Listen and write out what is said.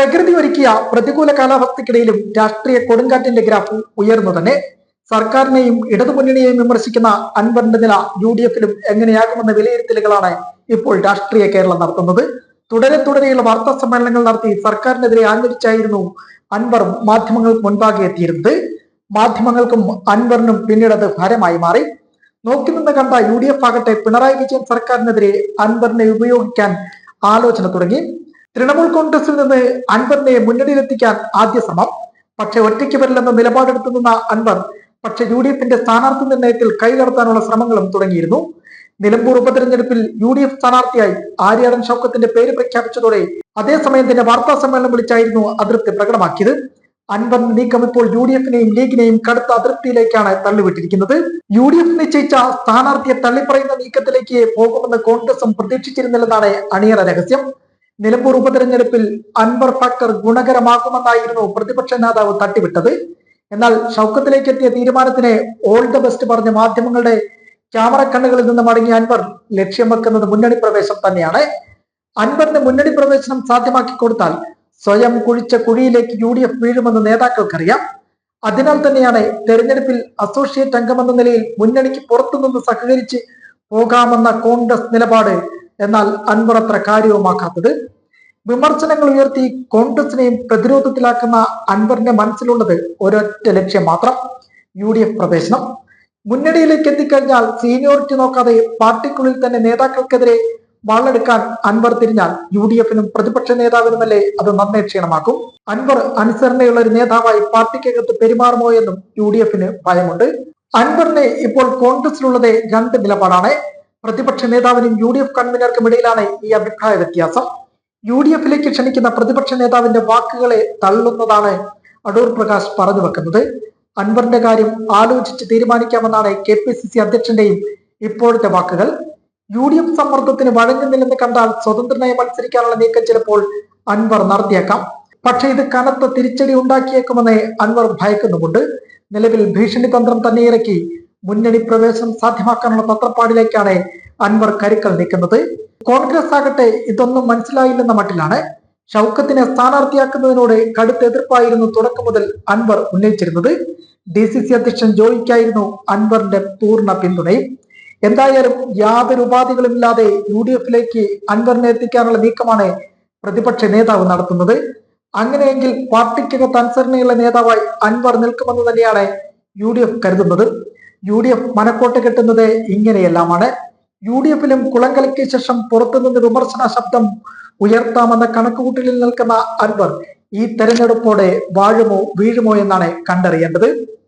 പ്രകൃതി ഒരുക്കിയ പ്രതികൂല കാലാവസ്ഥയ്ക്കിടയിലും രാഷ്ട്രീയ കൊടുങ്കാറ്റിന്റെ ഗ്രാഫ് ഉയർന്നു തന്നെ. സർക്കാരിനെയും ഇടതുമുന്നണിയെയും വിമർശിക്കുന്ന അൻവറിന്റെ നില യു ഡി എഫിലും എങ്ങനെയാകുമെന്ന വിലയിരുത്തലുകളാണ് ഇപ്പോൾ രാഷ്ട്രീയ കേരളം നടത്തുന്നത്. തുടരെ തുടരെയുള്ള വാർത്താ സമ്മേളനങ്ങൾ നടത്തി സർക്കാരിനെതിരെ ആഞ്ഞടിച്ചായിരുന്നു അൻവർ മാധ്യമങ്ങൾക്ക് മുൻപാകെ എത്തിയിരുന്നത്. മാധ്യമങ്ങൾക്കും അൻവറിനും പിന്നീട് അത് ഭാരമായി മാറി. നോക്കി നിന്ന് കണ്ട യു ഡി എഫ് ആകട്ടെ പിണറായി വിജയൻ സർക്കാരിനെതിരെ അൻവറിനെ ഉപയോഗിക്കാൻ ആലോചന തുടങ്ങി. തൃണമൂൽ കോൺഗ്രസിൽ നിന്ന് അൻവറിനെ മുന്നണിയിലെത്തിക്കാൻ ആദ്യ ശ്രമം. പക്ഷെ ഒറ്റയ്ക്ക് വരില്ലെന്ന നിലപാടെടുത്തു നിന്ന അൻവർ പക്ഷെ യു ഡി എഫിന്റെ സ്ഥാനാർത്ഥി നിർണയത്തിൽ കൈകടത്താനുള്ള ശ്രമങ്ങളും തുടങ്ങിയിരുന്നു. നിലമ്പൂർ ഉപതെരഞ്ഞെടുപ്പിൽ യു ഡി എഫ് സ്ഥാനാർത്ഥിയായി ആര്യാടൻ ഷൗക്കത്തിന്റെ പേര് പ്രഖ്യാപിച്ചതോടെ അതേസമയം തന്നെ വാർത്താ സമ്മേളനം വിളിച്ചായിരുന്നു അതൃപ്തി പ്രകടമാക്കിയത്. അൻവർ നീക്കം ഇപ്പോൾ യു ഡി എഫിനെയും ലീഗിനെയും കടുത്ത അതൃപ്തിയിലേക്കാണ് തള്ളിവിട്ടിരിക്കുന്നത്. യു ഡി എഫ് നിശ്ചയിച്ച സ്ഥാനാർത്ഥിയെ തള്ളിപ്പറയുന്ന നീക്കത്തിലേക്ക് പോകുമെന്ന് കോൺഗ്രസും പ്രതീക്ഷിച്ചിരുന്നില്ലെന്നാണ് അണിയറ രഹസ്യം. നിലമ്പൂർ ഉപതെരഞ്ഞെടുപ്പിൽ അൻവർ ഫാക്ടർ ഗുണകരമാക്കുമെന്നായിരുന്നു പ്രതിപക്ഷ നേതാവ് തട്ടിവിട്ടത്. എന്നാൽ ഷൗക്കത്തിലേക്ക് എത്തിയ തീരുമാനത്തിന് ഓൾ ദ ബെസ്റ്റ് പറഞ്ഞ മാധ്യമങ്ങളുടെ ക്യാമറ കണ്ണുകളിൽ നിന്ന് മടങ്ങിയ അൻവർ ലക്ഷ്യം വെക്കുന്നത് മുന്നണി പ്രവേശം തന്നെയാണ്. അൻവറിന് മുന്നണി പ്രവേശനം സാധ്യമാക്കി കൊടുത്താൽ സ്വയം കുഴിച്ച കുഴിയിലേക്ക് യു ഡി എഫ് വീഴുമെന്ന് നേതാക്കൾക്കറിയാം. അതിനാൽ തന്നെയാണ് തെരഞ്ഞെടുപ്പിൽ അസോസിയേറ്റ് അംഗമെന്ന നിലയിൽ മുന്നണിക്ക് പുറത്തുനിന്ന് സഹകരിച്ച് പോകാമെന്ന കോൺഗ്രസ് നിലപാട് എന്നാൽ അൻവർ അത്ര കാര്യവുമാക്കാത്തത്. വിമർശനങ്ങൾ ഉയർത്തി കോൺഗ്രസിനെയും പ്രതിരോധത്തിലാക്കുന്ന അൻവറിന്റെ മനസ്സിലുള്ളത് ഒരൊറ്റ ലക്ഷ്യം മാത്രം യു ഡി എഫ് പ്രവേശനം. മുന്നണിയിലേക്ക് എത്തിക്കഴിഞ്ഞാൽ സീനിയോറിറ്റി നോക്കാതെ പാർട്ടിക്കുള്ളിൽ തന്നെ നേതാക്കൾക്കെതിരെ വാളെടുക്കാൻ അൻവർ തിരിഞ്ഞാൽ യു ഡി എഫിനും പ്രതിപക്ഷ നേതാവിനുമല്ലേ അത് നന്നേ ക്ഷീണമാക്കും? അൻവർ അനുസരണയുള്ള ഒരു നേതാവായി പാർട്ടിക്കകത്ത് പെരുമാറുമോ എന്നും യു ഡി എഫിന് ഭയമുണ്ട്. അൻവറിന് ഇപ്പോൾ കോൺഗ്രസിലുള്ളത് രണ്ട് നിലപാടാണ്. പ്രതിപക്ഷ നേതാവിനും യു ഡി എഫ് കൺവീനർക്കും ഇടയിലാണ് ഈ അഭിപ്രായ വ്യത്യാസം. യു ഡി എഫിലേക്ക് ക്ഷണിക്കുന്ന പ്രതിപക്ഷ നേതാവിന്റെ വാക്കുകളെ തള്ളുന്നതാണ് അടൂർ പ്രകാശ് പറഞ്ഞു വെക്കുന്നത്. അൻവറിന്റെ കാര്യം ആലോചിച്ച് തീരുമാനിക്കാമെന്നാണ് കെ പി സി സി അധ്യക്ഷന്റെയും ഇപ്പോഴത്തെ വാക്കുകൾ. യു ഡി എഫ് സമ്മർദ്ദത്തിന് വഴങ്ങുന്നില്ലെന്ന് കണ്ടാൽ സ്വതന്ത്രനായി മത്സരിക്കാനുള്ള നീക്കം ചിലപ്പോൾ അൻവർ നടത്തിയേക്കാം. പക്ഷെ ഇത് കനത്ത തിരിച്ചടി ഉണ്ടാക്കിയേക്കുമെന്ന് അൻവർ ഭയക്കുന്നുമുണ്ട്. നിലവിൽ ഭീഷണി തന്ത്രം തന്നെ ഇറക്കി മുന്നണി പ്രവേശനം സാധ്യമാക്കാനുള്ള തത്രപ്പാടിലേക്കാണ് അൻവർ കരുക്കൾ നീക്കുന്നത്. കോൺഗ്രസ് ആകട്ടെ ഇതൊന്നും മനസ്സിലായില്ലെന്ന മട്ടിലാണ് ഷൗക്കത്തിനെ സ്ഥാനാർത്ഥിയാക്കുന്നതിനോട് കടുത്ത എതിർപ്പായിരുന്നു തുടക്കം മുതൽ അൻവർ ഉന്നയിച്ചിരുന്നത്. ഡി സി സി അധ്യക്ഷൻ ജോയിക്കായിരുന്നു അൻവറിന്റെ പൂർണ പിന്തുണയും. എന്തായാലും യാതൊരു ഉപാധികളുമില്ലാതെ യു ഡി എഫിലേക്ക് അൻവറിനെ എത്തിക്കാനുള്ള നീക്കമാണ് പ്രതിപക്ഷ നേതാവ് നടത്തുന്നത്. അങ്ങനെയെങ്കിൽ പാർട്ടിക്കകത്ത് അനുസരണയുള്ള നേതാവായി അൻവർ നിൽക്കുമെന്ന് തന്നെയാണ് യു ഡി എഫ് കരുതുന്നത്. യു ഡി എഫ് മനക്കോട്ട് കെട്ടുന്നത് ഇങ്ങനെയെല്ലാമാണ്. യു ഡി എഫിലും കുളങ്കലയ്ക്ക് ശേഷം പുറത്തുനിന്ന് വിമർശന ശബ്ദം ഉയർത്താമെന്ന കണക്കുകൂട്ടലിൽ നിൽക്കുന്ന അൻവർ ഈ തെരഞ്ഞെടുപ്പോടെ വാഴുമോ വീഴുമോ എന്നാണ് കണ്ടറിയേണ്ടത്.